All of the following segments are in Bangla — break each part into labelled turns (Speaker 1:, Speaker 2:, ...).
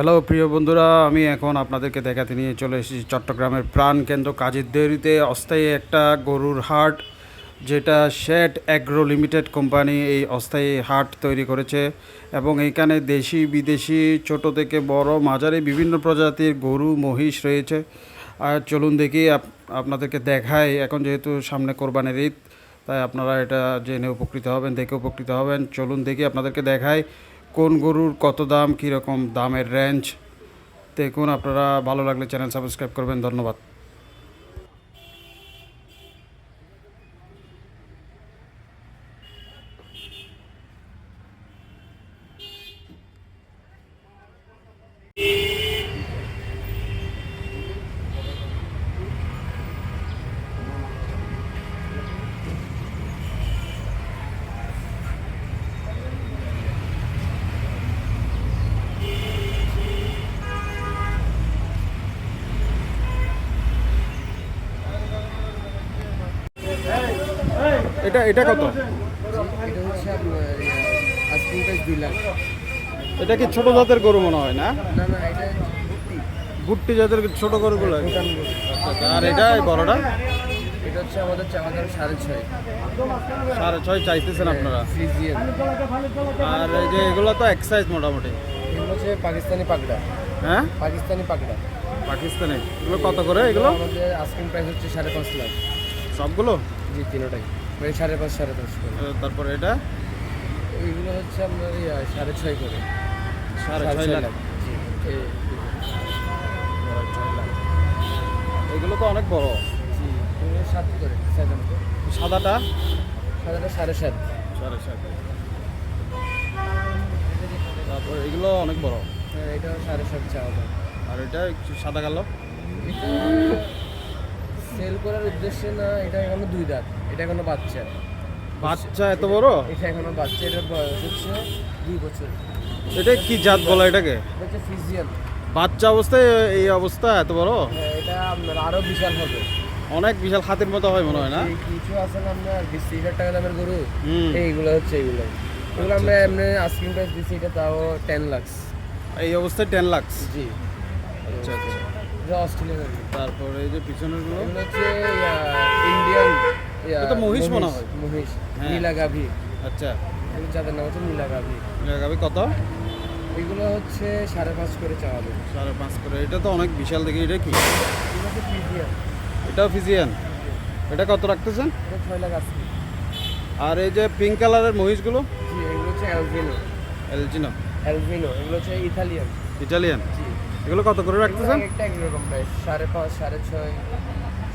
Speaker 1: হ্যালো, প্রিয় বন্ধুরা, আমি এখন আপনাদেরকে দেখাতে নিয়ে চলে এসেছি চট্টগ্রামের প্রাণ কেন্দ্র কাজের দেরিতে অস্থায়ী একটা গরুর হাট, যেটা শেড অ্যাগ্রো লিমিটেড কোম্পানি এই অস্থায়ী হাট তৈরি করেছে এবং এইখানে দেশি, বিদেশি, ছোট থেকে বড়, মাঝারি, বিভিন্ন প্রজাতির গরু, মহিষ রয়েছে। আর চলুন দেখি আপনাদেরকে দেখাই, এখন যেহেতু সামনে কোরবানির ঈদ, তাই আপনারা এটা জেনে উপকৃত হবেন, দেখে উপকৃত হবেন। চলুন দেখি আপনাদেরকে দেখাই কোন গরুর কত দাম, কীরকম দামের রেঞ্জ দেখুন। আপনারা ভালো লাগলে চ্যানেল সাবস্ক্রাইব করবেন। ধন্যবাদ। এটা এটা কত?
Speaker 2: এটা হচ্ছে আস্কিং প্রাইস দুই লাখ।
Speaker 1: এটা কি ছোট জাতের গরু মনে হয় না?
Speaker 2: না না এটা ভুট্টি।
Speaker 1: গুট্টি জাতের ছোট গরুগুলো?
Speaker 2: গরু।
Speaker 1: আচ্ছা, আর এটা বড়টা?
Speaker 2: এটা হচ্ছে আমাদের চাওয়া দাম সাড়ে ছয়।
Speaker 1: সাড়ে ছয় চাইতেছেন আপনারা?
Speaker 2: ফ্রিজিয়ান
Speaker 1: আর এই যে এগুলো তো এক্সাইজ মোটামুটি।
Speaker 2: এগুলো হচ্ছে পাকিস্তানি পাকড়া
Speaker 1: হ্যাঁ?
Speaker 2: পাকিস্তানি পাকড়া
Speaker 1: পাকিস্তানি। এগুলো কত করে এগুলো?
Speaker 2: আমাদের আস্কিং প্রাইস হচ্ছে সাড়ে পাঁচ লাখ।
Speaker 1: সবগুলো?
Speaker 2: জি তিনোটাই। মানে সাড়ে পাঁচ সাড়ে পাঁচ করে।
Speaker 1: তারপরে এটা?
Speaker 2: এইগুলো হচ্ছে আপনার ইয়া, সাড়ে ছয় করে।
Speaker 1: সাড়ে ছয় লাখ। এগুলো তো অনেক বড়।
Speaker 2: সাত করে
Speaker 1: সাদাটা?
Speaker 2: সাদাটা সাড়ে সাত।
Speaker 1: সাড়ে সাত। তারপর এগুলো অনেক বড়।
Speaker 2: হ্যাঁ এটাও সাড়ে সাত চাওয়া
Speaker 1: আর এটা একটু সাদা কালো।
Speaker 2: করার উদ্দেশ্যে না এটা এখনও দুই দাঁত এটা এখনও বাচ্চা।
Speaker 1: বাচ্চা এত বড়?
Speaker 2: এটা এখনও বাচ্চা এটা বয়স হচ্ছে দুই বছর।
Speaker 1: এটা কি জাত বলা এটাকে?
Speaker 2: এটা ফিজিয়ান।
Speaker 1: বাচ্চা অবস্থায় এই অবস্থা এত বড়?
Speaker 2: হ্যাঁ, এটা আপনার আরও বিশাল হবে।
Speaker 1: অনেক বিশাল হাতের মতো হয় মনে হয় না?
Speaker 2: কিছু আছে না আপনার বিশ হাজার টাকা দামের গরু? এইগুলো হচ্ছে এইগুলো। এগুলো আমরা এমনি আস্কিং প্রাইস দিচ্ছি এটা তাও টেন লাক্স
Speaker 1: এই অবস্থায় টেন লাখ
Speaker 2: জি।
Speaker 1: আচ্ছা আচ্ছা।
Speaker 2: অস্ট্রেলিয়ান
Speaker 1: তারপর এই যে পিছনেরগুলো
Speaker 2: এগুলো হচ্ছে ইন্ডিয়ান
Speaker 1: এটা মহিষ মনে হয়।
Speaker 2: মহিষ
Speaker 1: হ্যাঁ।
Speaker 2: নীলা গাভী।
Speaker 1: আচ্ছা।
Speaker 2: এগুলো যাদের নাম হচ্ছে নীলা গাভী।
Speaker 1: গাবি কত?
Speaker 2: এগুলো হচ্ছে সাড়ে পাঁচ করে চাওয়া দাম
Speaker 1: সাড়ে পাঁচ করে। এটা তো অনেক বিশাল দেখি। এটা কি? এটাও ফিজিয়ান? এটা কত রাখতেছেন?
Speaker 2: ছয় লাখ আশি।
Speaker 1: আর এই যে পিঙ্ক কালারের মহিষগুলো?
Speaker 2: জি এগুলো হচ্ছে অ্যালভিনো
Speaker 1: এলজিনো
Speaker 2: অ্যালভিনো এগুলো হচ্ছে ইতালিয়ান।
Speaker 1: ইটালিয়ান?
Speaker 2: জি।
Speaker 1: এগুলো কত করে রাখতেছেন?
Speaker 2: একটা একরকম প্রাইস সাড়ে পাঁচ সাড়ে ছয়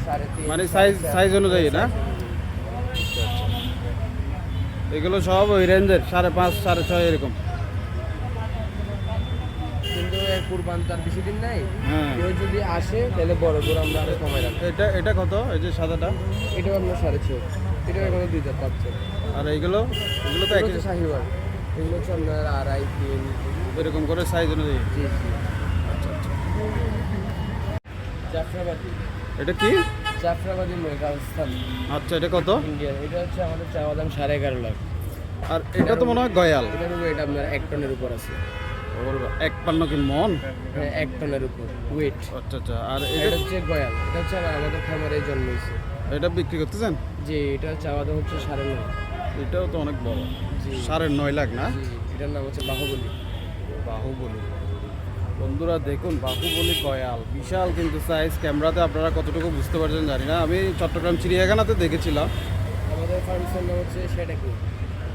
Speaker 2: সাড়ে তিন
Speaker 1: মানে
Speaker 2: সাইজ
Speaker 1: সাইজ অনুযায়ী না? এগুলো সব ওই রেঞ্জের সাড়ে পাঁচ সাড়ে ছয় এরকম।
Speaker 2: কিন্তু কুরবান তার বেশি দিন নাই।
Speaker 1: হ্যাঁ।
Speaker 2: কেউ যদি আসে তাহলে বড় করে আমরা আরও কমাই রাখব।
Speaker 1: এটা এটা কত? এই যে সাদাটা?
Speaker 2: এটাও আপনার সাড়ে ছয়। এটাও এখানে দুই হাজার পাচ্ছে
Speaker 1: আর এইগুলো? এগুলো তো
Speaker 2: এগুলো
Speaker 1: একই
Speaker 2: হচ্ছে শাহিওয়াল। এগুলো হচ্ছে আপনার আড়াই তিন।
Speaker 1: এরকম করে সাইজ অনুযায়ী।
Speaker 2: জি জি। জাফরাবাদি।
Speaker 1: এটা কি?
Speaker 2: জাফরাবাদি নয় রাজস্থান
Speaker 1: আচ্ছা এটা কত?
Speaker 2: ইন্ডিয়ান এটা হচ্ছে আমাদের চাওয়া দাম সাড়ে এগারো লাখ।
Speaker 1: আর এটা তো মনে হয় গয়াল।
Speaker 2: এটার উপর এটা আপনার এক টনের উপর আছে।
Speaker 1: এক পান্ন কি মন?
Speaker 2: হ্যাঁ এক টনের উপর। ওয়েট
Speaker 1: আচ্ছা আচ্ছা। আর
Speaker 2: এটা হচ্ছে গয়াল। এটা হচ্ছে আমাদের খামারে জন্মেছে
Speaker 1: এটা বিক্রি করতেছেন?
Speaker 2: যে এটা চাওয়া দাম হচ্ছে সাড়ে নয়।
Speaker 1: এটাও তো অনেক বড়।
Speaker 2: জি।
Speaker 1: সাড়ে নয় লাখ না?
Speaker 2: এটার নাম হচ্ছে বাহুবলী।
Speaker 1: বাহুবলী। বন্ধুরা দেখুন বাহুবলী কয়াল। বিশাল কিন্তু সাইজ ক্যামেরাতে আপনারা কতটুকু বুঝতে পারছেন জানি না। আমি চট্টগ্রাম চিড়িয়াখানাতে দেখেছিলাম।
Speaker 2: আমাদের ফার্মেসের নাম হচ্ছে সেটাকি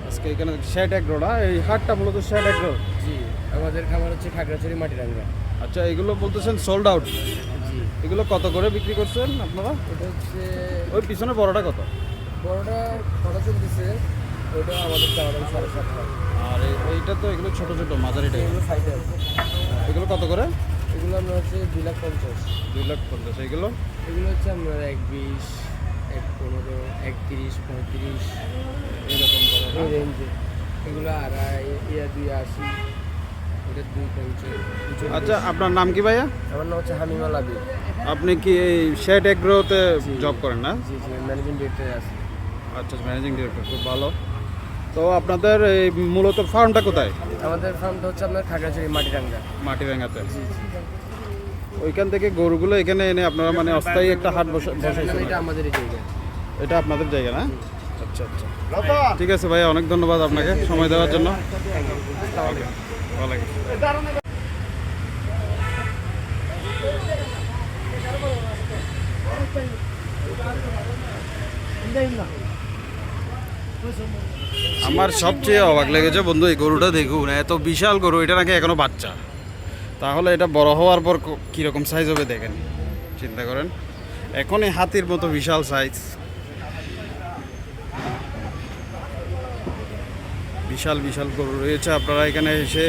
Speaker 1: আজকে এখানে শ্যাট এগ্রো না এই হাটটা মূলত শ্যাট এগ্রো
Speaker 2: জি আমাদের খামার হচ্ছে খাগড়াছড়ি মাটিরাঙ্গা।
Speaker 1: আচ্ছা এগুলো বলতেছেন সোল্ড আউট
Speaker 2: জি।
Speaker 1: এগুলো কত করে বিক্রি করছেন আপনারা?
Speaker 2: এটা হচ্ছে
Speaker 1: ওই পিছনে বড়টা কত?
Speaker 2: বড়টা কটা চলতেছে? ওটা আমাদের চাওয়া দাম সাড়ে সাত লাখ
Speaker 1: আর এইটা তো এগুলো ছোট ছোট মাঝারিটা
Speaker 2: এগুলো সাইডে আছে।
Speaker 1: এগুলো কত করে?
Speaker 2: এগুলো আপনার হচ্ছে দুই লাখ পঞ্চাশ।
Speaker 1: দুই লাখ পঞ্চাশ এগুলো?
Speaker 2: এগুলো হচ্ছে আপনার এক বিশ এক পনেরো এক তিরিশ পঁয়ত্রিশ।
Speaker 1: এইরকম করে না?
Speaker 2: এই রেঞ্জে এগুলো আড়াই ইয়া দুই আশি এটা দুই পঞ্চাশ।
Speaker 1: আচ্ছা আপনার নাম কি ভাইয়া?
Speaker 2: আমার নাম হচ্ছে হামিমা লাবি
Speaker 1: আপনি কি এই শ্যাট এগ্রোতে জব করেন না?
Speaker 2: জি জি ম্যানেজিং ডিরেক্টরে আছি।
Speaker 1: আচ্ছা ম্যানেজিং ডিরেক্টর খুব ভালো। তো আপনাদের এই মূলত ফার্মটা কোথায়?
Speaker 2: আমাদের ফার্মটা হচ্ছে আপনার খাগড়াছড়ি মাটিরাঙ্গা।
Speaker 1: মাটিরাঙ্গাতে। ওইখান থেকে গরুগুলো এখানে এনে আপনারা মানে অস্থায়ী একটা হাট বসে বসাইছেন
Speaker 2: এটা আমাদেরই জায়গা।
Speaker 1: এটা আপনাদের জায়গা না? আচ্ছা আচ্ছা। ঠিক আছে ভাই অনেক ধন্যবাদ আপনাকে সময় দেওয়ার জন্য। ওয়ালাইকুম। আমার সবচেয়ে অবাক লেগেছে, বন্ধু, এই গরুটা দেখুন, এত বিশাল গরু, এটা নাকি এখনও বাচ্চা। তাহলে এটা বড় হওয়ার পর কীরকম সাইজ হবে দেখেন, চিন্তা করেন। এখনই হাতির মতো বিশাল সাইজ বিশাল বিশাল গরু রয়েছে, আপনারা এখানে এসে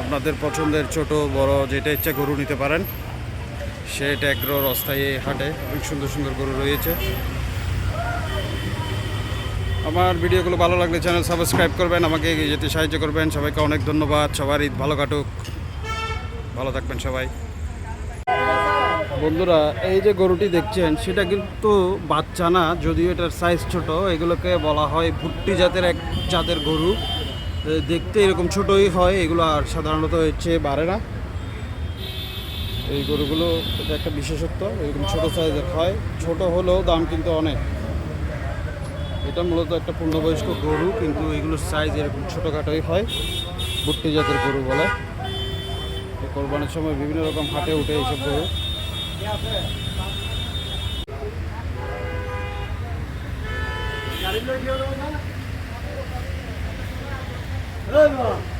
Speaker 1: আপনাদের পছন্দের ছোট, বড়, যেটা ইচ্ছা গরু নিতে পারেন। সে ট্যাগ্রোর অস্থায়ী হাটে অনেক সুন্দর সুন্দর গরু রয়েছে। আমার ভিডিওগুলো ভালো লাগলে চ্যানেল সাবস্ক্রাইব করবেন, আমাকে যেতে সাহায্য করবেন। সবাইকে অনেক ধন্যবাদ, সবার ঈদ ভালো কাটুক। ভালো থাকবেন সবাই। বন্ধুরা, এই যে গরুটি দেখছেন, সেটা কিন্তু বাচ্চা না, যদিও এটার সাইজ ছোট, এগুলোকে বলা হয় ভুট্টি জাতের এক জাতের গরু। দেখতে এরকম ছোটই হয়, এগুলো আর সাধারণত হচ্ছে বাড়ে না। এই গরুগুলো এটা একটা বিশেষত্ব, এরকম ছোট সাইজের হয়। ছোট হলেও দাম কিন্তু অনেক। এটা মূলত একটা পূর্ণবয়স্ক গরু কিন্তু এগুলোর সাইজ এরকম ছোটোখাটোই হয় ভুট্টি জাতের গরু বলে। কোরবানির সময় বিভিন্ন রকম হাটে উঠে এইসব গরু।
Speaker 3: Oh,